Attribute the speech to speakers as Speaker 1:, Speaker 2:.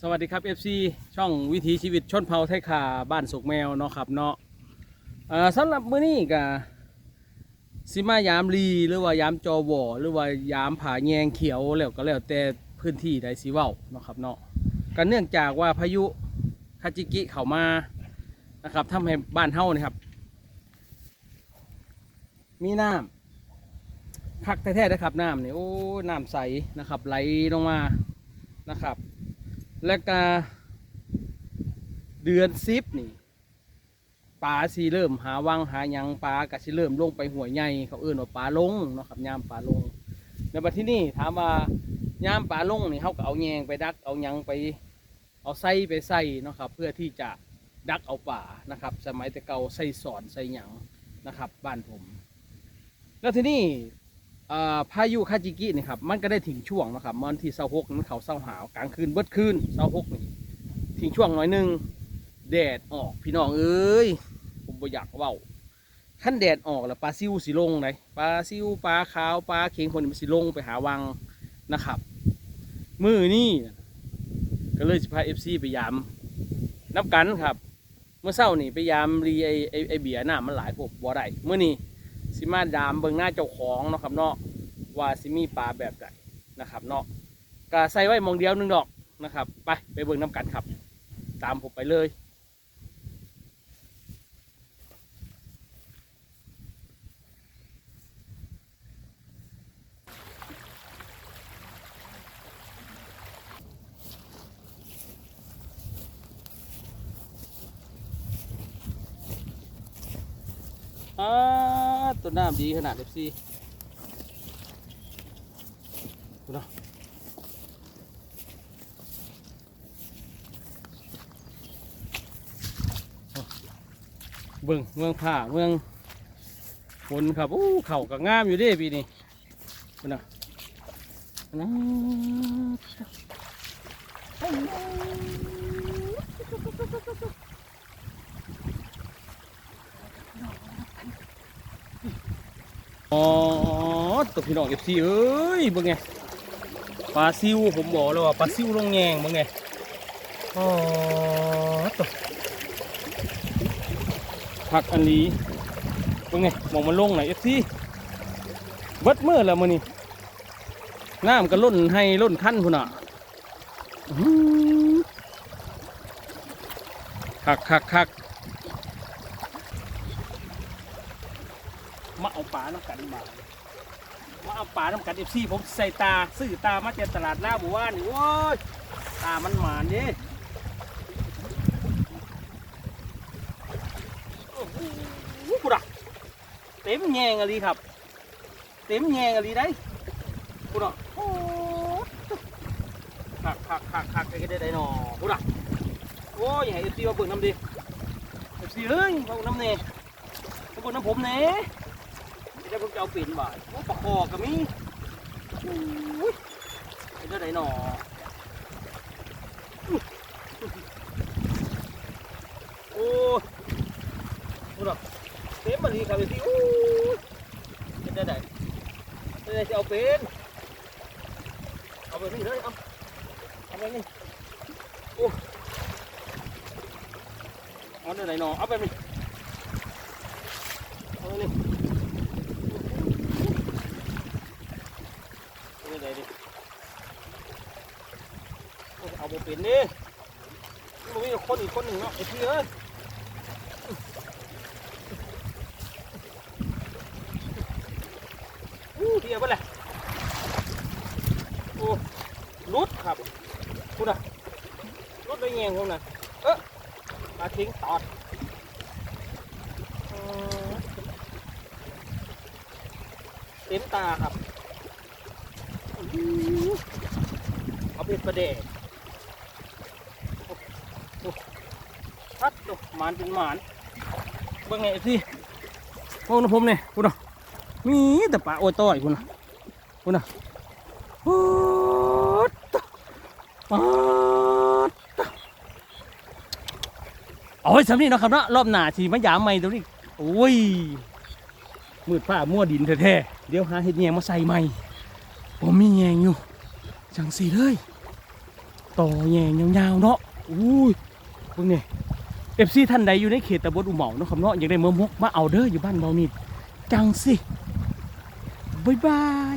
Speaker 1: สวัสดีครับ FC ช่องวิถีชีวิตชนเผ่าไทยขาบ้านสุกแมวเนาะครับเนาะสำหรับมื้อนี้ก็สิมายามลีหรือว่ายามจอวอหรือว่ายามผาแยงเขียวแล้วก็แล้วแต่พื้นที่ใดสิเว้าเนาะครับเนาะก็เนื่องจากว่าพายุคาจิกิเข้ามานะครับทำให้บ้านเฮานี่ครับ มีน้ำพักแท้ๆนะครับน้ำนี่โอ้น้ำใสนะครับ ไหลลงมานะครับ แล้วก็เดือนซิปนี่ปลาสีเริ่มหาวังหายังปลาก็สิเริ่มลงไปหัวใหญ่เขาเอื่นว่าปลาลงเนาะครับยามปลาลงในบัดที่นี่ถามว่ายามปลาลงนี่เขาก็เอาแยงไปดักเอายังไปเอาไส้ไปใส่เนาะครับเพื่อที่จะดักเอาป่านะครับ สมัยแต่เก่าใส่สอนใส่หยังนะครับ บ้านผม แล้วที่นี่ พายุคาจิกินี่ครับมันก็ได้ถึงช่วงนะครับมันที่เสาหกมันเขาเสาหาวกลางคืนเบิดคืนเสาหกนี่ทิ้งช่วงหน่อยหนึงแดดออกพี่น้องเอ้ยผมบ่อยากเว้าขั้นแดดออกแล้วปลาซิวสิลงไหนปลาซิวปลาขาวปลาเข็งคนนี้มันสิลงไปหาวังนะครับ มือนี่ก็เลยสิพาเอฟซีไปยามนับกันครับ เมื่อเช้านี่ไปยามรีไอไอเบียร์น้ามันหลายพวกบ่ได้เมื่อนี้สิมาดามเบิงหน้าเจ้าของเนาะครับเนาะ ว่าสิมีปลาแบบใดนะครับเนาะก็ใส่ไว้มองเดียวหนึงดอกนะครับ ไปไปเบิ่งน้ำกันครับ ตามผมไปเลยอ่าตัวน้ำดีขนาดเอฟซี เนาะเบิ่งเมืองผ่าเมืองฝนครับอู้เข่าก็งามอยู่ดิปีนี้ดูนะนะอ๋อตัวพี่น้องเอฟซีเอ้ยเบิ่งไง ปลาซิวผมบอกแล้วว่าปลาซิวลงแงงเบิ่งไงอ๋อตัวผักอันนี้เป็นไงมองมันลงไหนเอฟซีเบิดเมื่อแล้วมือนี่น้ำก็ล้นให้ล้นขั้นคุณอะอื้อหือคักคักคักมาเอาปลาน้ำกันมา มาเอาปลาน้ำกันเอฟซีผมใส่ตาซื้อตามาจากตลาดหน้าหมู่บ้านนี่โว้ยตามันหมานด้โอ้โหกูดักเต็มแยงอะไรครับ เต็มแยงอะไรได้กูดักโอ้ขักขักขักขักไปก็ได้ได้หนอกูดักโอ้ยเอฟซีมาเปิดน้ำดิเอฟซีเฮ้ยมาเปิดน้ำเน่มาเปิดน้ำผมเน่ ไม่ได้ผมจะเอาปิ่นบ่ายโอ้ปะคอกับมีโอ้ยไปได้าได้หนอโอ้ยพูดหรอกเต็มมาลีครับพี่อู้เป็นได้ไหนเป็นได้จะเอาเป็นเอาไปนี่เลยเอาเอาไปนี่โอ้เอาได้ไหนหนอเอาไปนี่เอาไปนี่เอาไปไหนดิ เป็นดิมันมีคนอีกคนหนึ่งเนาะไอ้พี่เอ้ยอู้เดียวไปเลยโอ้รุดครับคุณอะรุดไปเงี้ยงผมนะเออมาทิ้งตอดเต็มตาครับเอาเป็ดประเดกโอ้โอ้ พัดตัวหมานเป็นหมานเบิ่งไงสิพวกน้ำผมเนี่ยคุณอะมีแต่ปลาโอ้ยต้อยคุณนะคุณนะโอ้ตะปลาตะเอาไว้สำนี้เนาะครับเนาะรอบหน้าทีมายามใหม่ตัวนี้โอ้ยมืดฟ้ามั่วดินแท้ๆเดี๋ยวหาเห็ดแยงมาใส่ใหม่ผมมีแยงอยู่จังสีเลยต่อแยงยาวๆเนาะอุ้ยพวกนี้ เอฟซีท่านใดอยู่ในเขตตะบนอุเหมาเนาะครับเนาะอยากได้เมือมกมาเอาเด้ออยู่บ้านเบานิดจังสิบ๊ายบาย